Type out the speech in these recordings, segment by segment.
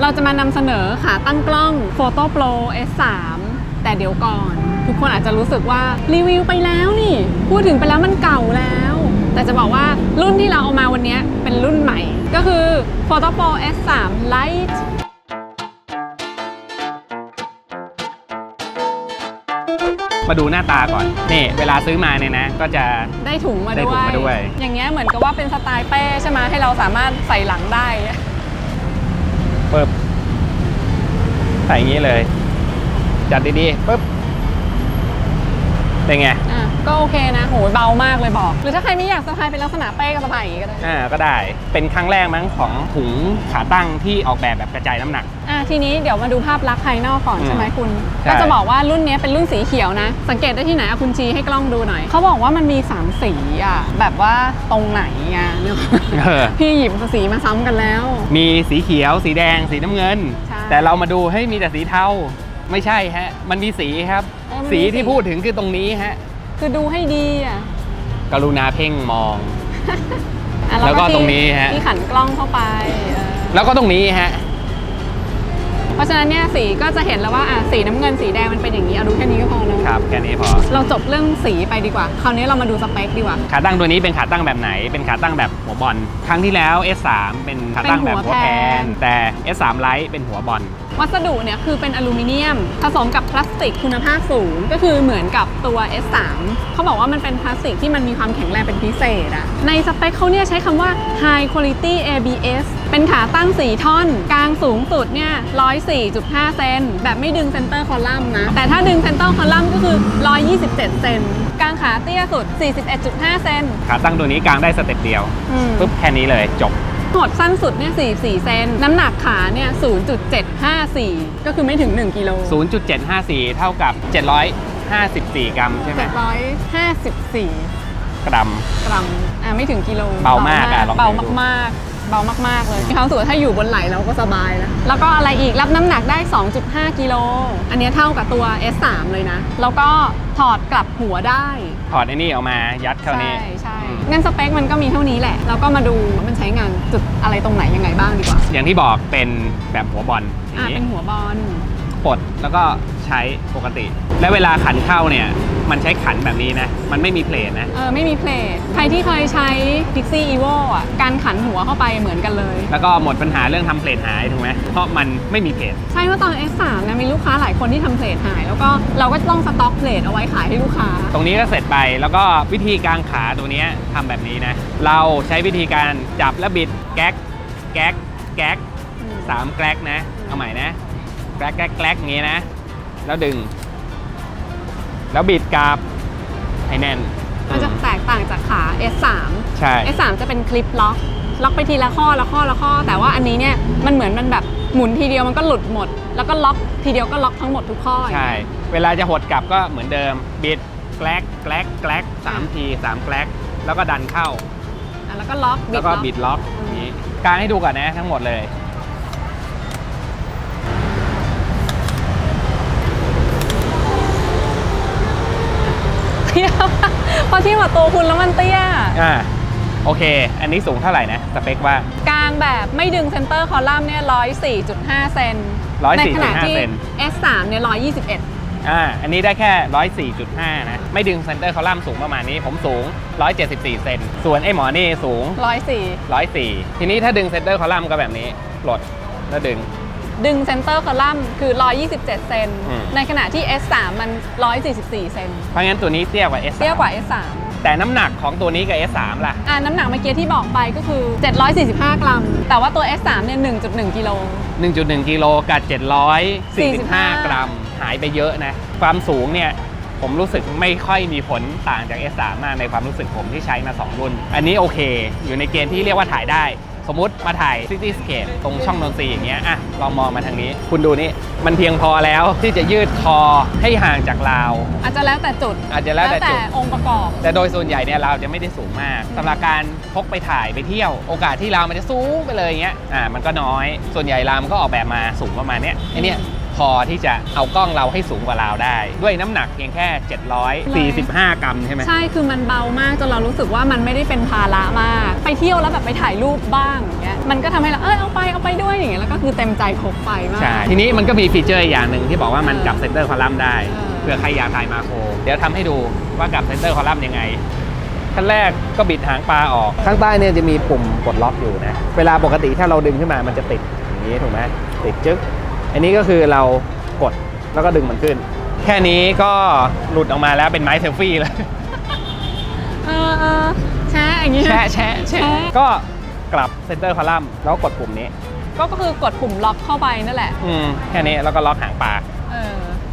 เราจะมานำเสนอขาตั้งกล้อง Photo Pro S3 แต่เดี๋ยวก่อน ทุกคนอาจจะรู้สึกว่ารีวิวไปแล้วนี่ พูดถึงไปแล้วมันเก่าแล้ว แต่จะบอกว่ารุ่นที่เราเอามาวันนี้เป็นรุ่นใหม่ ก็คือ Photo Pro S3 Lite มาดูหน้าตาก่อน นี่เวลาซื้อมาเนี่ยนะ ก็จะได้ถุงมาได้ด้ถุวงยมาด้วย อย่างเงี้ยเหมือนกับว่าเป็นสไตล์เป้ใช่ไหมให้เราสามารถใส่หลังได้ ปึ๊บใส่อย่างนี้เลย จัดดีๆปึ๊บ เป็นไง อะก็โอเคนะ โหเบามากเลยบอก หรือถ้าใครไม่อยากสะพายเป็นลักษณะเป้ก็สะพายอย่างงี้ก็ได้ อ่าก็ได้ เป็นครั้งแรกมั้งของถุงขาตั้งที่ออกแบบแบบกระจายน้ำหนัก อะทีนี้เดี๋ยวมาดูภาพลักษณ์ภายนอกก่อนอืมใช่ไหมคุณ ใช่ ก็จะบอกว่ารุ่นเนี้ยเป็นรุ่นสีเขียวนะ สังเกตได้ที่ไหนอะคุณชี้ให้กล้องดูหน่อย เขาบอกว่ามันมี 3 สีอะ แบบว่าตรงไหนอะเนี่ยเออพี่หยิบสีมาซ้ำกันแล้ว มีสีเขียว สีแดง สีน้ำเงิน ใช่ แต่เรามาดูให้ยมีแต่สีเทา ไม่ใช่ฮะ มันมีสีครับ เออมันมีสี สีที่พูดถึงคือตรงนี้ฮะ คือดูให้ดีอะกรุณาเพ่งมอง อะแล้วก็ที่ตรงนี้ฮะ ที่ขันกล้องเข้าไปเออแล้วก็ตรงนี้ฮะ เพราะฉะนั้นเนี่ยสีก็จะเห็นแล้วว่าอะสีน้ำเงินสีแดงมันเป็นอย่างนี้เอาดูแค่นี้ก็พอแล้วครับ แค่นี้พอ เราจบเรื่องสีไปดีกว่า คราวนี้เรามาดูสเปคดีกว่า ขาตั้งตัวนี้เป็นขาตั้งแบบไหน เป็นขาตั้งแบบหัวบอล ครั้งที่แล้ว S3 เป็นขาตั้งแบบหัวแพนแต่ S3 Lite เป็นหัวบอล วัสดุเนี่ยคือเป็นอลูมิเนียม ผสมกับพลาสติกคุณภาพสูง ก็คือเหมือนกับตัว S3 เขาบอกว่ามันเป็นพลาสติกที่มันมีความแข็งแรงเป็นพิเศษอะในสเปคเขาเนี่ยใช้คำว่า High Quality ABS เป็นขาตั้ง 4 ท่อน กลางสูงสุดเนี่ย 104.5 เซน แบบไม่ดึงเซนเตอร์คอลัมน์นะ แต่ถ้าดึงเซนเตอร์คอลัมน์ก็คือ 127 เซน กลางขาเตี้ยสุด 41.5 เซน ขาตั้งตัวนี้กลางได้สเต็ปเดียวอืมปุ๊บแค่นี้เลยจบ หมดสั้นสุดเนี่ย44 เซน น้ำหนักขาเนี่ย 0.754 ก็คือไม่ถึง 1 กิโล0.754 เท่ากับ 754 กรัมใช่ไหม754 กรัม กรัม อ่าไม่ถึงกิโลเบามากอะลองเบาดูมากๆ เบามากๆเลยมีความรู้สึกว่าถ้าอยู่บนไหล่เราก็สบายแล้ว แล้วก็อะไรอีกรับน้ำหนักได้ 2.5 กิโล อันเนี้ยเท่ากับตัว S3 เลยนะ แล้วก็ถอดกลับหัวได้ ถอดไอ้นี่ออกมายัดเข้าใช่นี้ใช่อืม งั้นสเปคมันก็มีเท่านี้แหละ แล้วก็มาดูว่ามันใช้งานจุดอะไรตรงไหนยังไงบ้างดีกว่าอย่างที่บอกเป็นแบบหัวบอลออ่าย่างนี้เป็นหัวบอลปลดแล้วก็ใช้ปกติ และเวลาขันเข้าเนี่ย มันใช้ขันแบบนี้นะ มันไม่มีเพลทนะ เออไม่มีเพลทใครที่เคยใช้ Pixie Evo อะการขันหัวเข้าไปเหมือนกันเลย แล้วก็หมดปัญหาเรื่องทำเพลทหายถูกไหมเพราะมันไม่มีเพลทใช่ว่าตอน S3 นะมีลูกค้าหลายคนที่ทำเพลทหาย แล้วก็เราก็ต้องสต็อกเพลทเอาไว้ขายให้ลูกค้า ตรงนี้ก็เสร็จไปแล้วก็วิธีการขาตัวเนี้ยทำแบบนี้นะ เราใช้วิธีการจับและบิดแก๊กแก๊กแก๊ก สามแก๊กนะ เอาใหม่นะ แก๊กแก๊กแก๊กอย่างงี้นะ แล้วดึง แล้วบิดกลับให้แน่น มันจะแตกต่างจากขา S3 ใช่ S3 จะเป็นคลิปล็อกล็อกไปทีละข้อละข้อละข้อ แต่ว่าอันนี้เนี่ยมันเหมือนมันแบบหมุนทีเดียวมันก็หลุดหมด แล้วก็ล็อกทีเดียวก็ล็อกทั้งหมดทุกข้อใช่ เวลาจะหดกลับก็เหมือนเดิมบิดแกลกแกลกแกลกสามทีสามแกลกแล้วก็ดันเข้าอะแล้วก็ล็อกแล้วก็บิดล็อกอืมอย่างนี้การให้ดูก่อนนะทั้งหมดเลย เตี้ยพอที่มาตัวคุณแล้วมันเตี้ย อ่าโอเค อันนี้สูงเท่าไหร่นะสเปคว่ากลางแบบไม่ดึงเซนเตอร์คอลัมน์เนี่ย104.5เซน104.5ในขณะที่เซน S3 เนี่ย121อ่าอันนี้ได้แค่ 104.5 นะ ไม่ดึงเซนเตอร์คอลัมน์สูงประมาณนี้ ผมสูง 174 เซน ส่วนไอ้หมอนี่สูง 104 104 ทีนี้ถ้าดึงเซนเตอร์คอลัมน์ก็แบบนี้ปลดแล้วดึง ดึงเซนเตอร์คอลัมน์คือ 127 เซน อืม ในขณะที่ S3 มัน 144 เซน เพราะงั้นตัวนี้เตี้ยกว่า S3 เตี้ยกว่า S3 แต่น้ำหนักของตัวนี้กับ S3 ล่ะ อ่าน้ำหนักเมื่อกี้ที่บอกไปก็คือ 745 กรัม แต่ว่าตัว S3 เนี่ย 1.1 กิโล 1.1 กิโลกับ 745 กรัม หายไปเยอะนะ ความสูงเนี่ย ผมรู้สึกไม่ค่อยมีผลต่างจาก S3 มากในความรู้สึกผมที่ใช้มา 2 รุ่น อันนี้โอเค อยู่ในเกณฑ์ที่เรียกว่าถ่ายได้ สมมติมาถ่าย Cityscape ตรงช่องดนตรีอย่างเงี้ยอะลองมองมาทางนี้ คุณดูนี่ มันเพียงพอแล้วที่จะยืดคอให้ห่างจากราว อาจจะแล้วแต่จุดอาจจะแล้วแต่จุด องค์ประกอบ แต่โดยส่วนใหญ่เนี่ยเราจะไม่ได้สูงมากสำหรับการพกไปถ่ายไปเที่ยว โอกาสที่เรามันจะสูงไปเลยอย่างเงี้ยอ่ามันก็น้อยส่วนใหญ่เรามันก็ออกแบบมาสูงประมาณเนี้ยไอเนี้ย พอที่จะเอากล้องเราให้สูงกว่าเราได้ ด้วยน้ำหนักเพียงแค่ 745 กรัมใช่ไหมใช่คือมันเบามากจนเรารู้สึกว่ามันไม่ได้เป็นภาระมาก ไปเที่ยวแล้วแบบไปถ่ายรูปบ้างอย่างเงี้ยมันก็ทำให้เราเออเอาไปเอาไปด้วยอย่างเงี้ยแล้วก็คือเต็มใจพกไปมากใช่ทีนี้มันก็มีฟีเจอร์อีกอย่างหนึ่งที่บอกว่ามันกลับเซนเตอร์คอลัมน์ได้เออเพื่อใครอยากถ่ายมาโครเดี๋ยวทำให้ดูว่ากลับเซนเตอร์คอลัมน์ยังไงขั้นแรกก็บิดหางปลาออก ข้างใต้เนี่ยจะมีปุ่มกดล็อกอยู่นะ เวลาปกติถ้าเราดึงขึ้นมามันจะติดอย่างนี้ถูกไหมติดจึ๊ก อันนี้ก็คือเรากดแล้วก็ดึงมันขึ้น แค่นี้ก็หลุดออกมาแล้วเป็นไม้เซลฟี่เลยเออเออแชะอย่างเงี้ยแชะแชะแชะแชะก็กลับเซนเตอร์คอลัมน์แล้วกดปุ่มนี้ ก็ก็คือกดปุ่มล็อกเข้าไปนั่นแหละ อืมแค่นี้แล้วก็ล็อกหางปลาเออ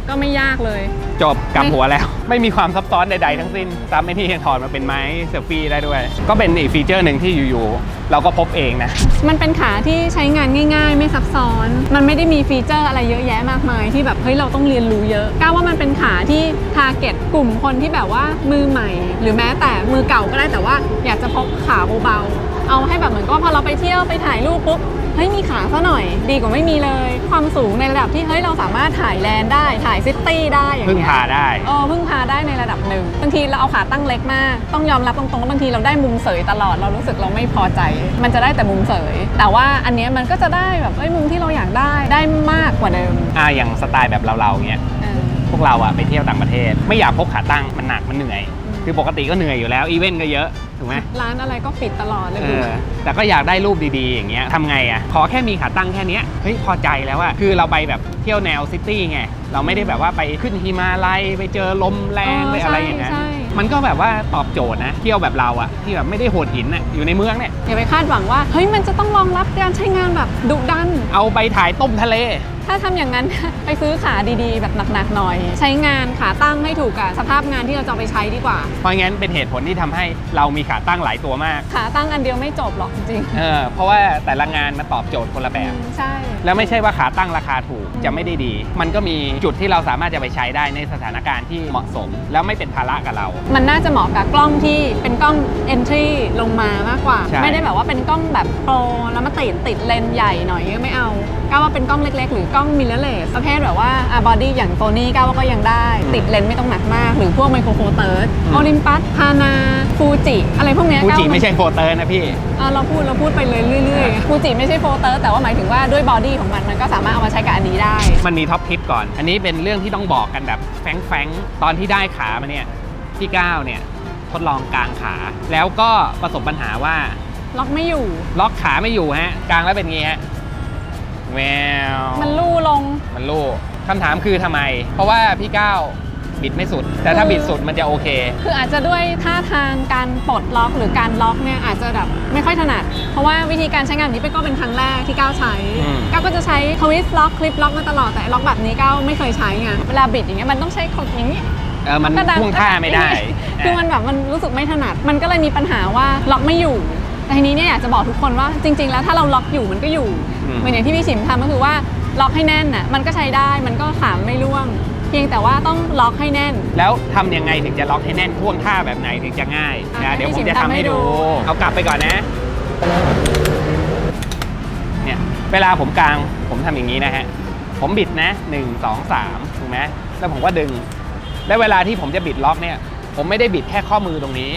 ก็ไม่ยากเลย จบกลับไม่หัวแล้ว ไม่มีความซับซ้อนใด ๆ ทั้งสิ้นซ้ำไม่ที่ยังถอดมาเป็นไม้เซลฟี่ได้ด้วย ก็เป็นอีกฟีเจอร์หนึ่งที่อยู่ๆเราก็พบเองนะ มันเป็นขาที่ใช้งานง่าย ๆ ไม่ซับซ้อน มันไม่ได้มีฟีเจอร์อะไรเยอะแยะมากมาย ที่แบบเฮ้ยเราต้องเรียนรู้เยอะก้าวว่ามันเป็นขาที่ทาร์เก็ตกลุ่มคนที่แบบว่ามือใหม่ หรือแม้แต่มือเก่าก็ได้แต่ว่า อยากจะพกขาเบาๆเอาให้แบบเหมือนก็พอเราไปเที่ยวไปถ่ายรูปปุ๊บ เฮ้ยมีขาซะหน่อยดีกว่าไม่มีเลย ความสูงในระดับที่เฮ้ยเราสามารถถ่ายแลนด์ได้ถ่ายซิตี้ได้อย่างพึ่งเงี้ยพาได้ เออพึ่งพาได้ในระดับหนึ่งบางทีเราเอาขาตั้งเล็กมาก ต้องยอมรับตรงๆว่าบางทีเราได้มุมเสยตลอดเรารู้สึกเราไม่พอใจ มันจะได้แต่มุมเสย แต่ว่าอันเนี้ยมันก็จะได้แบบเอ้ยมุมที่เราอยากได้ได้มากกว่าเดิมอ่าอย่างสไตล์แบบเราๆเงี้ย เออ พวกเราอะไปเที่ยวต่างประเทศ ไม่อยากพกขาตั้งมันหนักมันเหนื่อย คือปกติก็เหนื่อยอยู่แล้วอีเวนต์ก็เยอะ ถูกไหมร้านอะไรก็ปิดตลอดเลยเอดูอแต่ก็อยากได้รูปดีๆอย่างเงี้ยทำไงอะขอแค่มีขาตั้งแค่เนี้ยเฮ้ยพอใจแล้วอะคือเราไปแบบเที่ยวแนวซิตี้ไงเราไม่ได้แบบว่าไปขึ้นฮิมาลัยไปเจอลมแรงไปอะไรอย่างนั้นใช่มันก็แบบว่าตอบโจทย์นะเที่ยวแบบเราอะที่แบบไม่ได้โหดหินอะอยู่ในเมืองเนี่ยอย่าไปคาดหวังว่าเฮ้ยมันจะต้องรองรับการใช้งานแบบดุดัน เอาไปถ่ายต้มทะเลถ้าทำอย่างนั้นไปซื้อขาดีๆ แบบหนักๆหน่อย ใช้งานขาตั้งให้ถูกกับสภาพงานที่เราจะเอาไปใช้ดีกว่า เพราะงั้นเป็นเหตุผลที่ทำให้เรามีขาตั้งหลายตัวมาก ขาตั้งอันเดียวไม่จบหรอกจริงเออเพราะว่าแต่ละงานมันตอบโจทย์คนละๆแบบอืมใช่ แล้วไม่ใช่ว่าขาตั้งราคาถูกจะไม่ได้ดี มันก็มีจุดที่เราสามารถจะไปใช้ได้ในสถานการณ์ที่เหมาะสม แล้วไม่เป็นภาระกับเรา มันน่าจะเหมาะกับกล้องที่เป็นกล้อง entry ลงมามากกว่าใช่ไม่ได้แบบว่าเป็นกล้องแบบโปรแล้วมาติดติดเลนส์ใหญ่หน่อยก็ไม่เอาก้าวว่าเป็นกล้องเล็ก ๆ หรือกล้องมิเรอร์เลสประเภทแบบว่าอะบอดี้อย่างตัวนี้ก้าวว่าก็ยังได้ ติดเลนส์ไม่ต้องหนักมาก หรือพวกไมโครโฟเตอร์โอลิมปัสพานาฟูจิอะไรพวกเนี้ยฟูก้าวจิว่าไม่ใช่โฟเตอร์นะพี่ อะเราพูดเราพูดไปเลยเรื่อยๆฟูจิไม่ใช่โฟเตอร์แต่ว่าหมายถึงว่าด้วยบอดี้ของมันมันก็สามารถเอามาใช้กับอันนี้ได้ มันมีท็อปทิปก่อน อันนี้เป็นเรื่องที่ต้องบอกกันแบบแฟงๆตอนที่ได้ขามาเนี่ยพี่ก้าวเนี่ยทดลองกลางขา แล้วก็ประสบปัญหาว่าล็อกไม่อยู่ ล็อกขาไม่อยู่ฮะกลางแล้วเป็นไงฮะ แววมันลู่ลง มันลู่คำถามคือทำไม เพราะว่าพี่ก้าวบิดไม่สุด แต่ถ้าบิดสุดมันจะโอเค คืออาจจะด้วยท่าทางการปลดล็อกหรือการล็อกเนี่ยอาจจะแบบไม่ค่อยถนัด เพราะว่าวิธีการใช้งานนี้เป็นก็เป็นครั้งแรกที่ก้าวใช้ อืม ก้าวก็จะใช้ทวิสล็อกคลิปล็อกมาตลอดแต่ล็อกแบบนี้ก้าวไม่เคยใช้ไงเวลาบิดอย่างเงี้ยมันต้องใช้กดอย่างนี้เออมันก็ดัพ่วงท่าไม่ได้คือมันแบบมันรู้สึกไม่ถนัด มันก็เลยมีปัญหาว่าล็อกไม่อยู่ แต่ทีนี้เนี่ยอยากจะบอกทุกคนว่าจริง ๆ แล้วถ้าเราล็อกอยู่มันก็อยู่อืม เหมือนอย่างที่พี่ฉิมทำก็คือว่าล็อกให้แน่นน่ะมันก็ใช้ได้มันก็ขามไม่ร่วง เพียงแต่ว่าต้องล็อกให้แน่น แล้วทำยังไงถึงจะล็อกให้แน่นท่วงท่าแบบไหนถึงจะง่ายอะนะเดี๋ยวให้ผมพี่จะฉิมทำทำให้ให้ดูดู เอากลับไปก่อนนะ เนี่ย เวลาผมกลางผมทำอย่างนี้นะฮะ ผมบิดนะหนึ่งสองสามถูกไหมแล้วผมก็ดึง แล้วเวลาที่ผมจะบิดล็อกเนี่ย ผมไม่ได้บิดแค่ข้อมือตรงนี้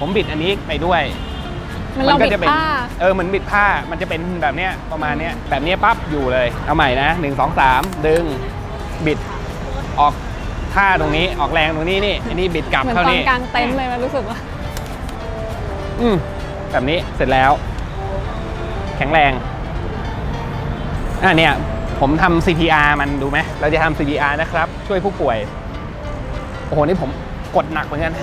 ผมบิดอันนี้ไปด้วย มันเราก็บิดจะเป็นผ้า เออเหมือนบิดผ้ามันจะเป็นแบบเนี้ยประมาณเนี้ยแบบเนี้ยปั๊บอยู่เลยเอาใหม่นะหนึ่งสองสามดึงบิดออกท่าตรงนี้ออกแรงตรงนี้นี่อันนี้บิดกลับเหมือนเข้าตอนนี่กลางเต็นท์เลยมันรู้สึกว่า อืมแบบนี้เสร็จแล้ว แข็งแรงอะเนี่ย ผมทำ CPR มันดูไหมเราจะทำ CPR นะครับ ช่วยผู้ป่วย โอ้โห นี่ผมกดหนักเหมือนกัน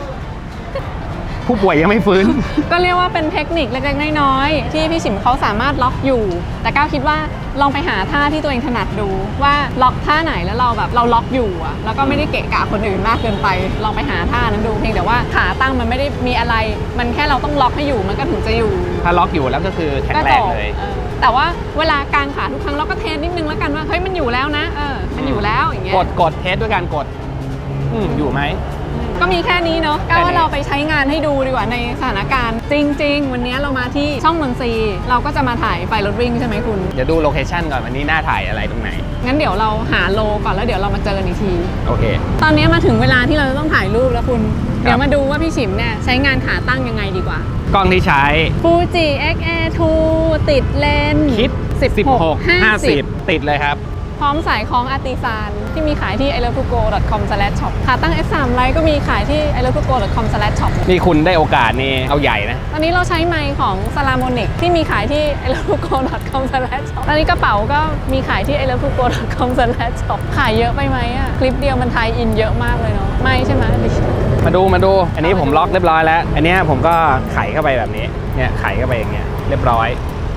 ผู้ป่วยยังไม่ฟื้น ก็เรียกว่าเป็นเทคนิคเล็กๆน้อยๆที่พี่ฉิมเขาสามารถล็อกอยู่ แต่ก้าวคิดว่าลองไปหาท่าที่ตัวเองถนัดดูว่าล็อกท่าไหนแล้วเราแบบเราล็อกอยู่อะแล้วก็ไม่ได้เกะกะคนอื่นมากเกินไป ลองไปหาท่านั้นดูเพียงแต่ว่าขาตั้งมันไม่ได้มีอะไร มันแค่เราต้องล็อกให้อยู่มันก็ถึงจะอยู่ ถ้าล็อกอยู่แล้วก็คือแข็งก็แรจงบเลยเออแต่ว่าเวลากางขาทุกครั้งเราก็เทสนิดนึงแล้วกันว่าเฮ้ยมันอยู่แล้วนะเออมันอยู่แล้วอย่างเงี้ยกดกดเทสด้วยการกดอืมอยู่ไหม ก็มีแค่นี้เนาะก็แค่นี้ว่าเราไปใช้งานให้ดูดีกว่าในสถานการณ์ จริง ๆ วันนี้เรามาที่ช่องนนทรีย์เราก็จะมาถ่ายไฟรถวิ่งใช่ไหมคุณ เดี๋ยวดูโลเคชั่นก่อนวันนี้หน้าถ่ายอะไรตรงไหน งั้นเดี๋ยวเราหาโลก่อนแล้วเดี๋ยวเรามาเจอกันอีกที โอเค ตอนนี้มาถึงเวลาที่เราจะต้องถ่ายรูปแล้วคุณครับเดี๋ยวมาดูว่าพี่ฉิมเนี่ยใช้งานขาตั้งยังไงดีกว่า กล้องที่ใช้ Fuji XA2 ติดเลนส์คิด16 16 50 ติดเลยครับ พร้อมสายคล้องอาร์ติซานที่มีขายที่ i l o v e to go com shop ขาตั้ง F3 Lite ก็มีขายที่ i l o v e to go com shop นี่คุณได้โอกาสนี่เอาใหญ่นะ ตอนนี้เราใช้ไมค์ของ s a l a m o n i c ที่มีขายที่ i l o v e to go com shop ตอนนี้กระเป๋าก็มีขายที่ i l o v e to go com shop ขายเยอะไปไหมอะคลิปเดียวมันไทยอินเยอะมากเลยเนาะไม่ใช่ไหมดิฉันมาดูมาดู อันนี้ผมล็อกเรียบร้อยแล้ว อันเนี้ยผมก็ไขเข้าไปแบบนี้เนี่ยไขเข้าไปอย่างเงี้ยเรียบร้อย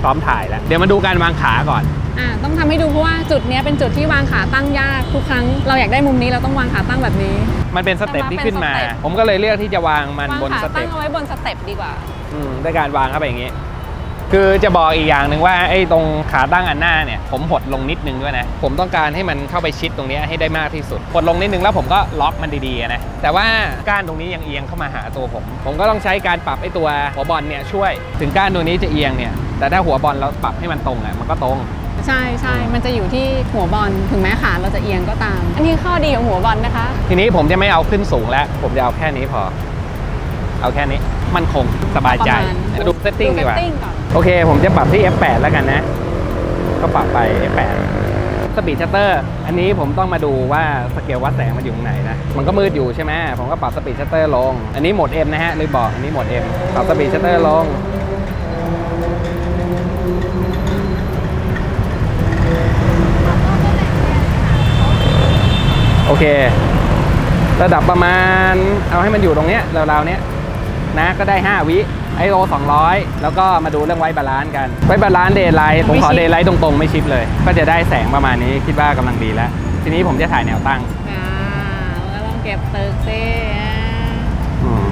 พร้อมถ่ายแล้ว เดี๋ยวมาดูการวางขาก่อน อ่าต้องทำให้ดูเพราะว่าจุดเนี้ยเป็นจุดที่วางขาตั้งยากทุกครั้ง เราอยากได้มุมนี้เราต้องวางขาตั้งแบบนี้ มันเป็นสเต็ปที่ขึ้นมาเป็นสเต็ปผมก็เลยเลือกที่จะวางมันวางบนขาสตั้เต็งปเอาไว้บนสเต็ปดีกว่าอืมด้วยการวางเข้าไปอย่างงี้คือจะบอกอีกอย่างหนึ่งว่าไอ้ตรงขาตั้งอันหน้าเนี่ยผมหดลงนิดนึงด้วยนะ ผมต้องการให้มันเข้าไปชิดตรงเนี้ยให้ได้มากที่สุดหดลงนิดนึงแล้วผมก็ล็อกมันดีๆนะแต่ว่าก้านตรงนี้ยังเอียงเข้ามาหาตัวผม ผมก็ต้องใช้การปรับไอ้ตัวหัวบอลเนี่ยช่วยถึงก้านตัวนี้จะเอียงเนี่ยแต่ถ้าหัวบอลเราปรับให้มันตรงอะมันก็ตรง ใช่ใช่มันจะอยู่ที่หัวบอลถึงแม้ขาเราจะเอียงก็ตาม อันนี้ข้อดีของหัวบอลนะคะ ทีนี้ผมจะไม่เอาขึ้นสูงแล้ว ผมจะเอาแค่นี้พอ เอาแค่นี้มันคงสบายใจประมาณ ดูเซตติ้งดีกว่า เซตติ้งก่อนโอเค ผมจะปรับที่ F8 แล้วกันนะ ก็ปรับไป F8 สปีดชัตเตอร์ อันนี้ผมต้องมาดูว่าสเกลวัดแสงมันอยู่ตรงไหนนะ มันก็มืดอยู่ใช่ไหม ผมก็ปรับสปีดชัตเตอร์ลง อันนี้โหมด M นะฮะเลยบอก อันนี้โหมด M ปรับสปีดชัตเตอร์ลง โอเค ระดับประมาณเอาให้มันอยู่ตรงเนี้ยราวๆเนี้ยนะก็ได้ 5 วิ IO 200 แล้วก็มาดูเรื่องไว้บาลานซ์กัน ไว้บาลานซ์เดย์ไลท์ผมขอไม่ชิปเดย์ไลท์ตรงๆ ไม่ชิปเลย ก็จะได้แสงประมาณนี้คิดว่ากำลังดีแล้ว ทีนี้ผมจะถ่ายแนวตั้งอ่าแล้วลองเก็บตึกซิอ่าอืม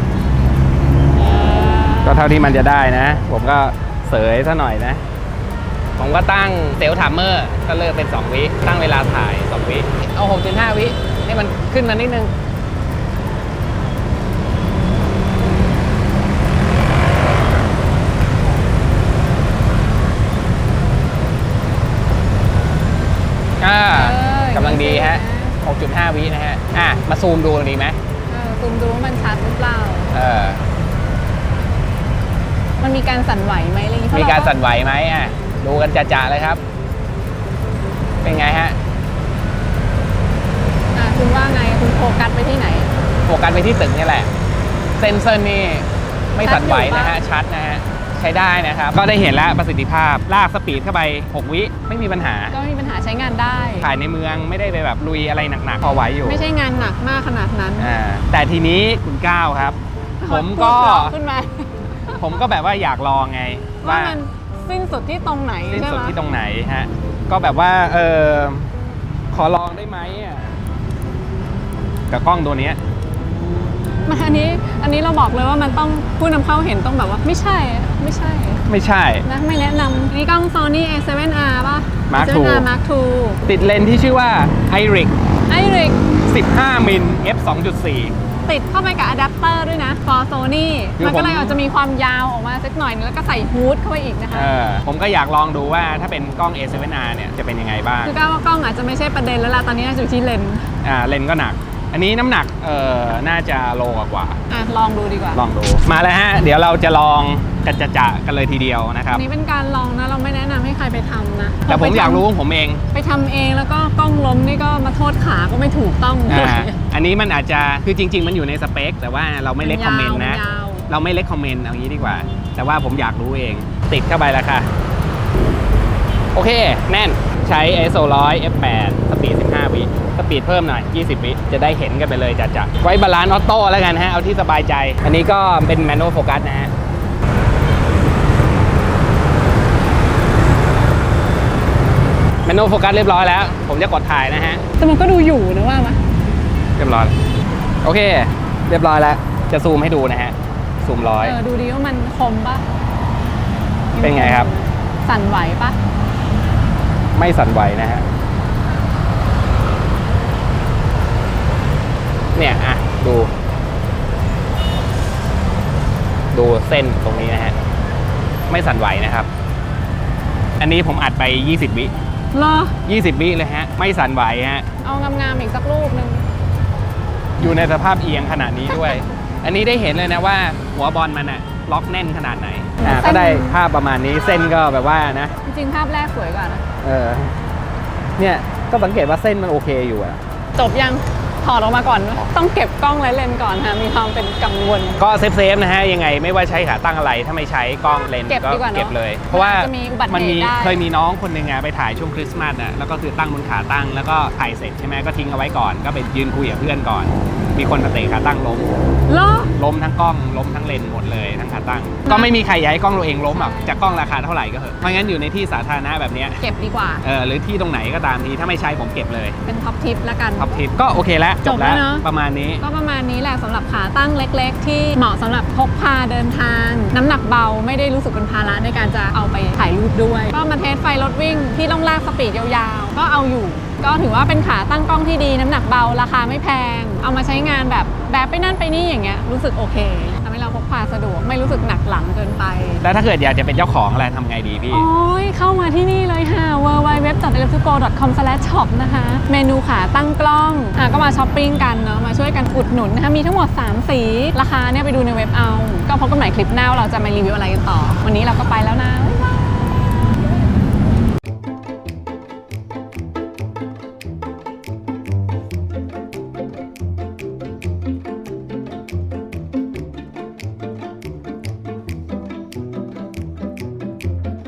ก็เท่าที่มันจะได้นะ ผมก็เสยซะหน่อยนะ ผมก็ตั้งเซลล์ทัมเมอร์ก็เลิกเป็น 2 วิ ตั้งเวลาถ่าย 2 วิ เอา 6.5 วิให้มันขึ้นมานิดนึงอ่าเออกำลังดีฮะ 6.5 วินะฮะ อะ มาซูมดูดีไหมเออซูมดูว่ามันชัดหรือเปล่า เออ มันมีการสั่นไหวไหมอะไรอย่างงี้เพะมีการเก็สั่นไหวไหมอะ ดูกันจะๆเลยครับ เป็นไงฮะอะคุณว่าไงคุณโฟกัสไปที่ไหน โฟกัสไปที่ตึกนี่แหละ เซนเซอร์นี่ไม่สั่นไหวนะฮะ ชัดนะฮะ ใช้ได้นะครับ ก็ได้เห็นแล้วประสิทธิภาพ ลากสปีดเข้าไป 6 วิไม่มีปัญหา ก็ไม่มีปัญหาใช้งานได้ ถ่ายในเมืองไม่ได้ไปแบบลุยอะไรหนักๆพอไหวอยู่ไม่ใช่งานหนักมากขนาดนั้นอ่าแต่ทีนี้คุณก้าวครับ ผมก็ พูดต่อขึ้นมา ผมก็แบบว่าอยากลองไงว่าว่ามัน สิ้นสุดที่ตรงไหนสิ้นใช่สุดไหมที่ตรงไหนฮะ ก็แบบว่าเออขอลองได้ไหมอะกับกล้องตัวเนี้ยมันอันนี้อันนี้เราบอกเลยว่ามันต้องผู้นำเข้าเห็นต้องแบบว่าไม่ใช่อะไม่ใช่ไม่ใช่ นะไม่แนะนำนี่กล้อง Sony A7R ป่ะ Mark A7R II Mark II ติดเลนส์ที่ชื่อว่า iRig ไอริก 15 มิล f 2.4 ติดเข้าไปกับอะแดปเตอร์ด้วยนะ for Sony คือมันก็เลยผมอาจจะมีความยาวออกมาสักหน่อยนึงแล้วก็ใส่ฮูดเข้าไปอีกนะคะ เออผมก็อยากลองดูว่าถ้าเป็นกล้อง A7R เนี่ยจะเป็นยังไงบ้าง คือก้าวว่ากล้องอาจจะไม่ใช่ประเด็นแล้วล่ะตอนนี้น่าจะอยู่ที่เลนส์ อ่าเลนส์ก็หนัก อันนี้น้ำหนักเออน่าจะโลกว่าอะลองดูดีกว่า ๆลองดู มาแล้วฮะ เดี๋ยวเราจะลองกันจะจะกันเลยทีเดียวนะครับ อันนี้เป็นการลองนะ เราไม่แนะนำให้ใครไปทำนะแต่ผมอยากรู้ของผมเองไปทำเองแล้วก็กล้องล้มนี่ก็มาโทษขาก็ไม่ถูกต้องอ่าอันนี้มันอาจจะคือจริง ๆ มันอยู่ในสเปค แต่ว่าเราไม่เล็กคอมเมนต์นะ ยาวเราไม่เล็กคอมเมนต์เอางี้ดีกว่า แต่ว่าผมอยากรู้เอง ติดเข้าไปแล้วค่ะ โอเค แน่น ใช้ ISO 100 f8 สปีด 15 วิ สปีดเพิ่มหน่อย 20 วิ จะได้เห็นกันไปเลยจัดๆ ไว้บาลานซ์ออโต้แล้วกันฮะ เอาที่สบายใจ อันนี้ก็เป็นแมนนวลโฟกัสนะฮะแมนนวลโฟกัสเรียบร้อยแล้ว ผมจะกดถ่ายนะฮะ แต่มันก็ดูอยู่นะว่าไหมเรียบร้อย โอเค เรียบร้อยแล้ว จะซูมให้ดูนะฮะ ซูมร้อย เออดูดีว่ามันคมปะเป็นไงครับ สั่นไหวปะ ไม่สั่นไหวนะฮะ เนี่ย อะ ดู ดูเส้นตรงนี้นะฮะ ไม่สั่นไหวนะครับ อันนี้ผมอัดไป 20 วิเหรอ 20 วิเลยฮะ ไม่สั่นไหวฮะ เอางามๆอีกสักรูปหนึ่งอยู่ในสภาพเอียงขนาดนี้ด้วย อันนี้ได้เห็นเลยนะว่า หัวบอลมันอะล็อกแน่นขนาดไหน อ่าก็ได้ภาพประมาณนี้เส้นก็แบบว่านะ จริงๆภาพแรกสวยกว่านะเออเนี่ยก็สังเกตว่าเส้นมันโอเคอยู่อะจบยังถอดออกมาก่อน ต้องเก็บกล้องและเลนส์ก่อนค่ะมีความเป็นกังวล ก็เซฟเซฟๆนะฮะยังไงไม่ว่าใช้ขาตั้งอะไรถ้าไม่ใช้กล้องเลนส์เก็บก็ดีกว่าเนอะเก็บเลย เพราะว่าจะมีอุบัติเหตุมันมีได้เคยมีน้องคนหนึ่งอะไปถ่ายช่วงคริสต์มาสอะแล้วก็คือตั้งบนขาตั้งแล้วก็ถ่ายเสร็จใช่ไหมก็ทิ้งเอาไว้ก่อน ก็ไปยืนคุยกับเพื่อนก่อน มีคนมาเตะขาตั้งล้ม เหรอ ล้มทั้งกล้องล้มทั้งเลนส์หมดเลยทั้งขาตั้ง ก็ไม่มีใครอยากให้กล้องตัวเองล้มหรอกจากกล้องราคาเท่าไหร่ก็เถอะเพราะงั้นอยู่ในที่สาธารณะแบบเนี้ยเก็บดีกว่า เออหรือที่ตรงไหนก็ตามทีถ้าไม่ใช้ผมเก็บเลยเป็นท็อปทิปแล้วกัน ท็อปทิปก็โอเคแล้วจบแล้วจบแล้วเนอะ ประมาณนี้ ก็ประมาณนี้แหละสำหรับขาตั้งเล็ก ๆ ที่เหมาะสำหรับพกพาเดินทาง น้ำหนักเบาไม่ได้รู้สึกเป็นภาระในการจะเอาไปถ่ายรูปด้วย ก็มาเทสไฟรถวิ่งที่ต้องลากสปีดยาวๆ ก็เอาอยู่ ก็ถือว่าเป็นขาตั้งกล้องที่ดีน้ำหนักเบาราคาไม่แพง เอามาใช้งานแบบ แบบไปนั่นไปนี่อย่างเงี้ยรู้สึกโอเคทำให้เราพกพาสะดวกไม่รู้สึกหนักหลังเกินไป แล้วถ้าเกิดอยากจะเป็นเจ้าของอะไรทำไงดีพี่ โอ้ยเข้ามาที่นี่เลยค่ะ w w w e l e c t r i c o c o m s h o p นะคะ เมนูขาตั้งกล้องอะก็มาช้อปปิ้งกันเนาะมาช่วยกันอุดหนุนนะคะมีทั้งหมด 3 สี ราคาเนี่ยไปดูในเว็บเอา ก็พบกันใหม่คลิปหน้าว่าเราจะมารีวิวอะไรกันต่อ วันนี้เราก็ไปแล้วนะบ๊ายบ